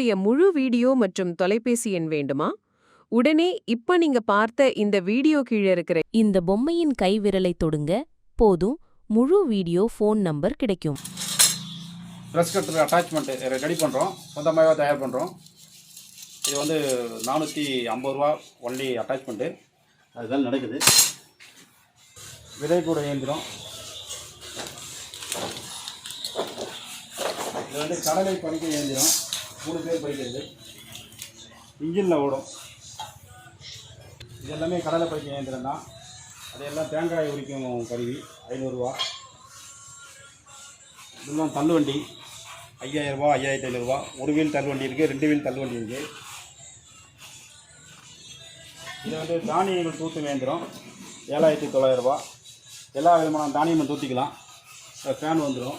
என்னுடைய முழு வீடியோ மற்றும் தொலைபேசி எண் வேண்டுமா? உடனே இப்ப நீங்க பார்த்த இந்த வீடியோ கீழே இருக்கிற இந்த பொம்மையின் கை விரலை தொடுங்க போதும் முழு வீடியோ ஃபோன் நம்பர் கிடைக்கும். ட்ரெஸ் கட்டர் அட்டாச்மெண்ட் ரெடி பண்ணுறோம் சொந்தமாகவே தயார் பண்ணுறோம் இது வந்து நானூற்றி ஐம்பது ரூபா ஒன்லி அட்டாச்மெண்ட்டு அதுதான் நடக்குது. விதை கூட இயந்திரம். இது வந்து கடலை பறிக்க இயந்திரம். மூணு பேர் படிக்கிறது. இன்ஜினில் ஓடும். இது எல்லாமே கடலை பறிக்க இயந்திரம் தான். அது எல்லாம் தேங்காய் உரிக்கும் கருவி ஐநூறுரூவா இதெல்லாம் தள்ளுவண்டி ஐயாயிரரூபா ஐயாயிரத்தி ஐநூறுரூவா ஒரு வீல் தள்ளுவண்டி இருக்குது ரெண்டு வீல் தள்ளுவண்டி இருக்குது இது வந்து தானியங்கள் தூத்து இயந்திரம் ஏழாயிரத்தி தொள்ளாயிரரூபா எல்லா விதமான தானியமும் தூத்திக்கலாம். ஃபேன் வந்துடும்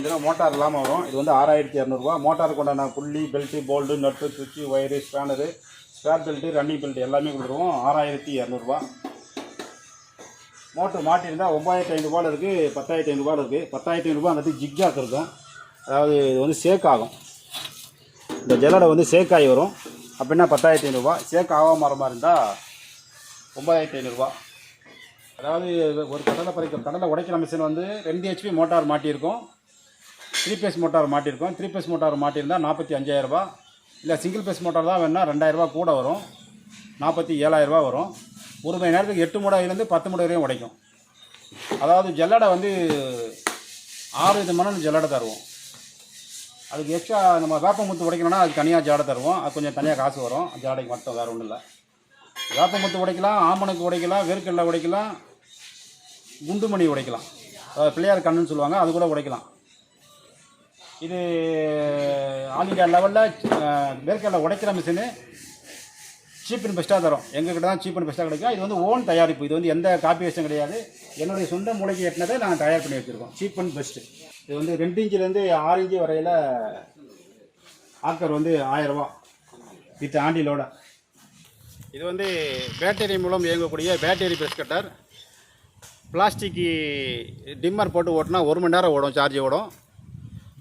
இதெல்லாம் மோட்டார் இல்லாமல் வரும். இது வந்து ஆறாயிரத்தி இரநூறுபா மோட்டாருக்கு உண்டான புள்ளி பெல்ட்டு போல்டு நட்டு சுவிட்சு wire spanner spare belt running belt எல்லாமே கொடுத்துருவோம். ஆறாயிரத்தி இரநூறுவா. மோட்டர் மாட்டியிருந்தால் ஒம்பாயிரத்தி ஐநூறுபாவில் இருக்குது பத்தாயிரத்தி ஐநூறுபாவில் இருக்குது பத்தாயிரத்தி ஐநூறுபாங்கிறது ஜிக்ஜாக் இருக்கும். அதாவது இது வந்து சேக் ஆகும். இந்த ஜல்லடை வந்து சேக் ஆகி வரும். அப்படின்னா பத்தாயிரத்தி ஐநூறுரூவா சேக் ஆகாம வர மாதிரி இருந்தால் ஒம்பதாயிரத்தி ஐநூறுரூவா அதாவது ஒரு கடலை பறிக்க கடலை உடைக்கிற மிஷின் வந்து ரெண்டு ஹெச்பி மோட்டார் மாட்டியிருக்கோம். த்ரீ பேஸ் மோட்டார் மாட்டியிருக்கோம் த்ரீ பேஸ் மோட்டார் மாட்டியிருந்தால் நாற்பத்தி அஞ்சாயிரரூபா இல்லை சிங்கிள் பேஸ் மோட்டார் தான் வேணுன்னா ரெண்டாயிரரூபா கூட வரும். நாற்பத்தி ஏழாயிரரூபா வரும். ஒரு மணி நேரத்துக்கு எட்டு முடையிலேருந்து பத்து முடை வரையும் உடைக்கும். அதாவது ஜல்லடை வந்து ஆறு விதமான ஜல்லடை தருவோம். அதுக்கு எக்ஸ்ட்ரா நம்ம வேப்பமுத்து உடைக்கணும்னா அதுக்கு தனியாக ஜாடை தருவோம். அது கொஞ்சம் தனியாக காசு வரும். ஜாடைக்கு மட்டும் வேறு ஒன்றும் இல்லை. வேப்பமுத்து உடைக்கலாம் ஆமணக்கு உடைக்கலாம் வேர்க்கடலை உடைக்கலாம் குண்டுமணி உடைக்கலாம். அதாவது பிள்ளையார் கண்ணுன்னு சொல்லுவாங்க அது கூட உடைக்கலாம். இது ஆல் இண்டியா லெவலில் வேர்க்கடலை உடைக்கிற மிஷினு சீப் அண்ட் பெஸ்ட்டாக தரும். எங்ககிட்ட தான் சீப் அண்ட் பெஸ்ட்டாக கிடைக்கும் இது வந்து ஓன் தயாரிப்பு. இது வந்து எந்த காப்பி வேஸ்ட்டும் கிடையாது. என்னுடைய சொந்த மூளைக்கு எட்டினதை நாங்கள் தயார் பண்ணி வச்சுருக்கோம். சீப் அண்ட் பெஸ்ட்டு இது வந்து ரெண்டு இன்ச்சிலேருந்து ஆறு இன்ச்சு வரையில் ஆக்கர் வந்து ஆயிரரூபா வித் ஆண்டிலோட இது வந்து பேட்டரி மூலம் இயங்கக்கூடிய battery brush cutter plastic trimmer போட்டு ஓட்டினா ஒரு மணி நேரம் ஓடும் சார்ஜ் ஓடும்.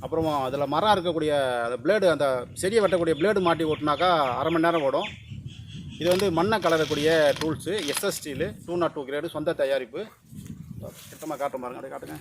அப்புறம் அதில் மரம் இருக்கக்கூடிய அந்த பிளேடு அந்த செடியை வெட்டக்கூடிய பிளேடு மாட்டி ஓட்டினாக்கா அரை மணி நேரம் ஓடும். இது வந்து மண்ணை கலரக்கூடிய tools SS steel two not two grade சொந்த தயாரிப்பு. சுத்தமாக காட்டுற பாருங்க அப்படியே காட்டுங்க.